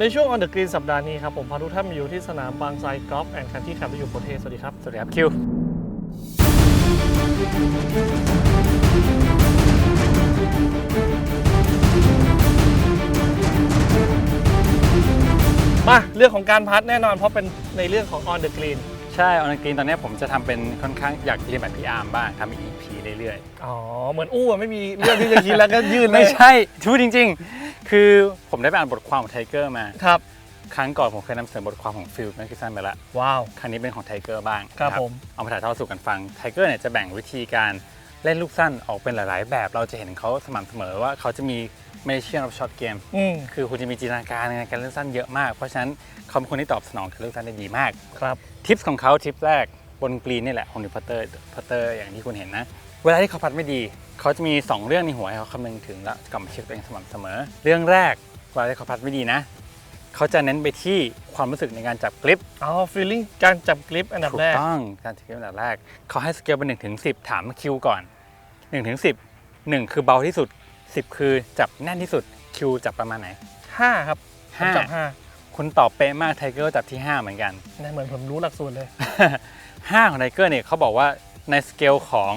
ในช่วง On the Green สัปดาห์นี้ครับ ผมพาทุกท่านมาอยู่ที่สนามบางไทรกอล์ฟแอนด์คันที่ขับที่อยู่โปรเทสสวัสดีครับ สวัสดีครับ คิว มาเรื่องของการพัดแน่นอนเพราะเป็นในเรื่องของ On the Green ใช่ ออนกรีนตอนนี้ผมจะทำเป็นค่อนข้างอยากเรียนแบบพี่อาร์มบ้างทำเป็น EP เรื่อยอ๋อ เหมือนอู้อะไม่มีเรื่องที่จะคิดแล้วก็ยื่นๆ เลย ไม่ใช่พูดจริงๆ คือผมได้ไปอ่านบทความของไทเกอร์มา ครับ ครั้งก่อนผมเคยนำเสนอบทความของฟิลแมคคิสันไปแล้วว้าว ครั้งนี้เป็นของไทเกอร์บ้างครับนะผม เอามาถ่ายทอดสู่กันฟัง ไทเกอร์เนี่ยจะแบ่งวิธีการเล่นลูกสั้นออกเป็นหลาย ๆ แบบ เราจะเห็นเขาสม่ำเสมอว่าเขาจะมีเมเชียนออฟช็อตเกมอืมคือคุณจะมีจินตนาการในการเล่นสั้นเยอะมาก เพราะฉะนั้นเขาเป็นคนที่ตอบสนองการเล่นสั้นได้ดีมาก ครับ ทิปส์ของเขาทิปแรกบนกรีนนี่แหละของนิวพัตเตอร์พัตเตอร์อย่างที่คุณเห็นนะ เวลาที่เขาพัดไม่ดี เขาจะมี 2 เรื่องในหัวให้เขาคำนึงถึงแล้วกลับมาเช็คตัวเองสม่ำเสมอ เรื่องแรกเวลาที่เขาพัดไม่ดีนะ เขาจะเน้นไปที่ความรู้สึกในการจับกริปอ๋อ feeling การจับกริปอันดับถูแรก กต้องการจับกริปอันดับแรก เขาให้สเกลเป็น1ถึง10ถามคิวก่อน1ถึง10 1คือเบาที่สุด 10 คือจับแน่นที่สุดคิวจับประมาณไหน5ครับผมห้าจับคุณตอบเป๊ะมากไทเกอร์จับที่ 5 เหมือนกัน5นะเหมือนผมรู้หลักสูตรเลยห้าของไทเกอร์เนี่ยเขาบอกว่าในสเกลของ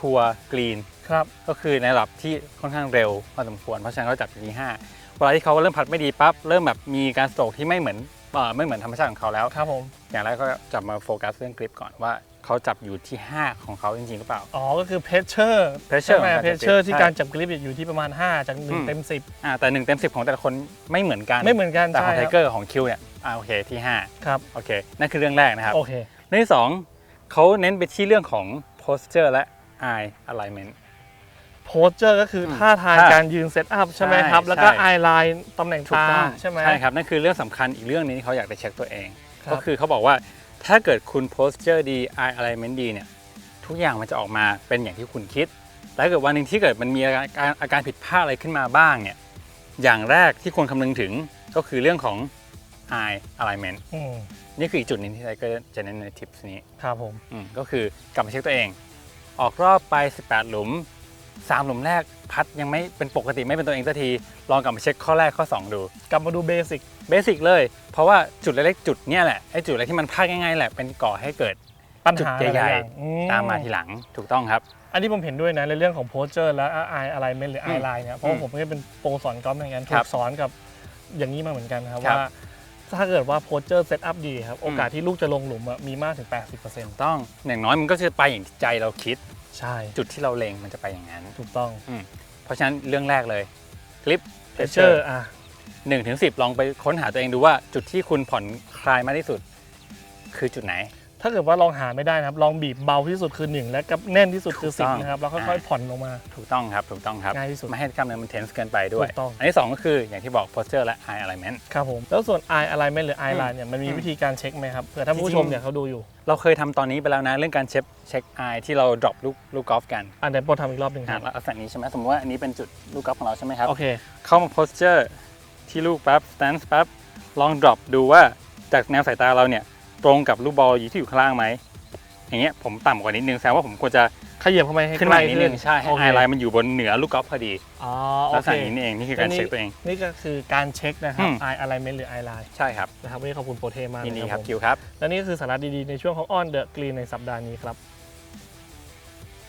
ทัวร์กรีนครับ ก็คือในระดับที่ค่อนข้างเร็วพอสมควร เพราะฉะนั้นเขาจับอยู่ที่5เวลาที่เขาเริ่มพัดไม่ดีปั๊บเริ่มแบบมีการสโตรกที่ไม่เหมือนเอ่อไม่เหมือนธรรมชาติของเขาแล้วครับผมอย่างแรกก็จับมาโฟกัสเรื่องกริปก่อนว่าเขาจับอยู่ที่ 5 ของเขาจริงๆหรือเปล่า อ๋อ ก็คือ pressure pressure ใช่ไหมของการจับ pressure กริปที่ใช่การจับกริปอยู่ที่ประมาณ 5 จากอืม1เต็ม 10อ่าแต่ 1 เต็ม 10 ของแต่ละคนไม่เหมือนกันไม่เหมือนกันแต่ของใช่ไทครับเกอร์กับของคิวเนี่ยอ่าโอเคที่ครับ5โอเคนั่นคือเรื่องแรกนะครับโอเคเรื่องที่สองเขาเน้นไปที่เรื่องของ posture และ eye alignment posture ก็คืออมท่าทางท่าการยืนเซตอัพใช่ไหมครับใช่แล้วก็ใช่ eye line ตำแหน่งถูกตาต้องใช่ไหมใช่ครับ นั่นคือเรื่องสำคัญอีกเรื่องหนึงที่เขาอยากจะเช็คตัวเองครับก็คือเขาบอกว่าถ้าเกิดคุณ posture ดี eye alignment ดีเนี่ย ทุกอย่างมันจะออกมาเป็นอย่างที่คุณคิดแต่ถ้าเกิดวันหนึ่งที่เกิดมันมีอาการอาการผิดพลาดอะไรขึ้นมาบ้างเนี่ย อย่างแรกที่ควรคำนึงถึงก็คือเรื่องของ eye alignment อืมนี่คืออีกจุดหนึ่งที่ไทเกอร์จะเน้นในทิปนี้ ครับผมอืมก็คือกลับมาเช็คตัวเอง ออกรอบไป 18 หลุม 3 หลุมแรกพัดยังไม่เป็นปกติไม่เป็นตัวเองสักที ลองกลับมาเช็คข้อแรกข้อ 2 ดู กลับมาดูเบสิกเบสิกเลย เพราะว่าจุดเล็กๆจุดเนี้ยแหละไอ้จุดเล็กที่มันพลาดง่ายๆแหละเป็นก่อให้เกิดปัญจุดหาใหญ่ลายๆอย่างอืๆตามมาทีหลังถูกต้องครับ อันนี้ผมเห็นด้วยนะในเรื่องของ posture และ eye alignment หรืออื eye ม line เนี่ยเพราะว่าอืมผมก็เป็นโปรสอนกอล์ฟเหมือนกันคถูรับกสอนกับอย่างนี้มาเหมือนกันครับครับ ว่า ถ้าเกิดว่า posture set up ดีครับ โอกาสที่ลูกจะลงหลุมอะมีมากถึง 80%ต้องอย่างน้อยมันก็จะไปอย่างที่ใจเราคิด ใช่ จุดที่เราเล็งมันจะไปอย่างนั้น ถูกต้องเพราะฉะนั้นเรื่องแรกเลยคลิป pressure อะหนึ่งถึงสิบลองไปค้นหาตัวเองดูว่าจุดที่คุณผ่อนคลายมากที่สุด คือจุดไหน ถ้าเกิดว่าลองหาไม่ได้นะครับ ลองบีบเบาที่สุดคือ1และกับแน่นที่สุดคือถูกต้อง10นะครับแล้วค่อยอ่าๆผ่อนลงมา ถูกต้องครับ ถูกต้องครับ ง่ายที่สุด ไม่ให้กล้ามเนื้อมันเทนส์เกินไปด้วย ถูกต้องนที่สองก็คืออย่างที่บอก posture และ eye alignment ครับผม แล้วส่วน eye alignment หรือ eye อืม line เนี่ยมันมีอืมวิธีการเช็คไหมครับเผื่อท่านผู้ชมจริงๆเนี่ยเขาดูอยู่ เราเคยทำตอนนี้ไปแล้วนะเรื่องการเช็คเช็ค eye ที่เรา drop ลูกลูกกอล์ฟกันอันเดี๋ยวโปรทำอีกรอบหนึ่งคอะรับลักษณะนี้ใช่ไหมสมมติว่าอันนี้เป็นจุดลูกกอล์ฟของเราใช่ไหมครับโอเคเข้ามา posture ที่ลูกปั๊บ stance ปั๊บลอง drop ดูว่าจากแนวสายตาเราเนี่ย ตรงกับลูกบอลอยู่ที่อยู่ข้างล่างไหมอย่างเงี้ยผมต่ำกว่านิดนึงแสดงว่าผมควรจะขยับเข้าไปให้ขึ้นใกมาล้อีกนิดนึงใช่ให้โอเค eye line มันอยู่บนเหนือลูกกอล์ฟพอดีอ๋อโอลักษเคณะนี้นี่เองนี่คือการเช็คตัวเอง นี่ก็คือการเช็คนะครับ อืม eye alignment หรือ eye line ใช่ครับนะครับวันนี้ขอบคุณโปรเทมากยินดีนะครับผมคิวครับ และนี่คือสาระดีๆ ในช่วงของ On the Green ในสัปดาห์นี้ครับ